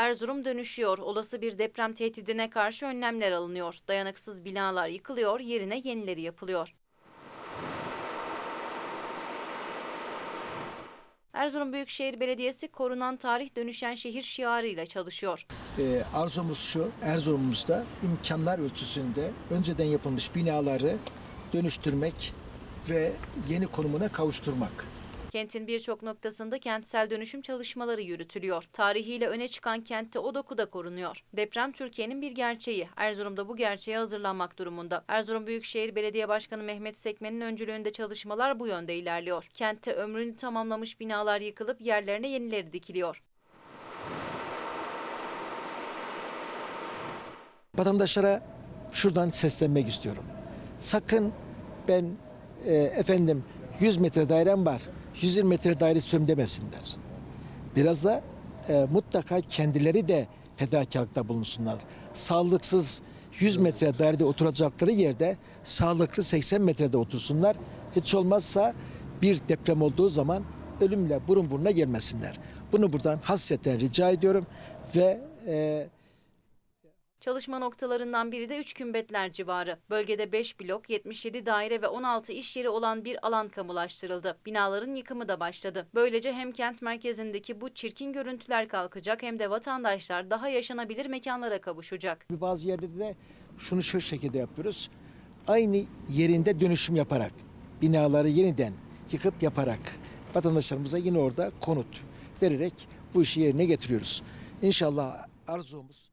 Erzurum dönüşüyor. Olası bir deprem tehdidine karşı önlemler alınıyor. Dayanıksız binalar yıkılıyor, yerine yenileri yapılıyor. Erzurum Büyükşehir Belediyesi korunan tarih dönüşen şehir şiarıyla çalışıyor. Ee, arzumuz şu, Erzurum'umuzda imkanlar ölçüsünde önceden yapılmış binaları dönüştürmek ve yeni konumuna kavuşturmak. Kentin birçok noktasında kentsel dönüşüm çalışmaları yürütülüyor. Tarihiyle öne çıkan kentte o doku da korunuyor. Deprem Türkiye'nin bir gerçeği. Erzurum'da bu gerçeğe hazırlanmak durumunda. Erzurum Büyükşehir Belediye Başkanı Mehmet Sekmen'in öncülüğünde çalışmalar bu yönde ilerliyor. Kentte ömrünü tamamlamış binalar yıkılıp yerlerine yenileri dikiliyor. Vatandaşlara şuradan seslenmek istiyorum. Sakın ben e, efendim 100 metre dairem var, 120 metre daire istiyorum demesinler. Biraz da e, mutlaka kendileri de fedakarlıkta bulunsunlar. Sağlıksız 100 metre dairede oturacakları yerde sağlıklı 80 metrede otursunlar. Hiç olmazsa bir deprem olduğu zaman ölümle burun buruna gelmesinler. Bunu buradan hasreten rica ediyorum ve e, Çalışma noktalarından biri de üç kümbetler civarı. Bölgede 5 blok, 77 daire ve 16 iş yeri olan bir alan kamulaştırıldı. Binaların yıkımı da başladı. Böylece hem kent merkezindeki bu çirkin görüntüler kalkacak hem de vatandaşlar daha yaşanabilir mekanlara kavuşacak. Bazı yerlerde de şunu şu şekilde yapıyoruz. Aynı yerinde dönüşüm yaparak, binaları yeniden yıkıp yaparak vatandaşlarımıza yine orada konut vererek bu işi yerine getiriyoruz. İnşallah arzumuz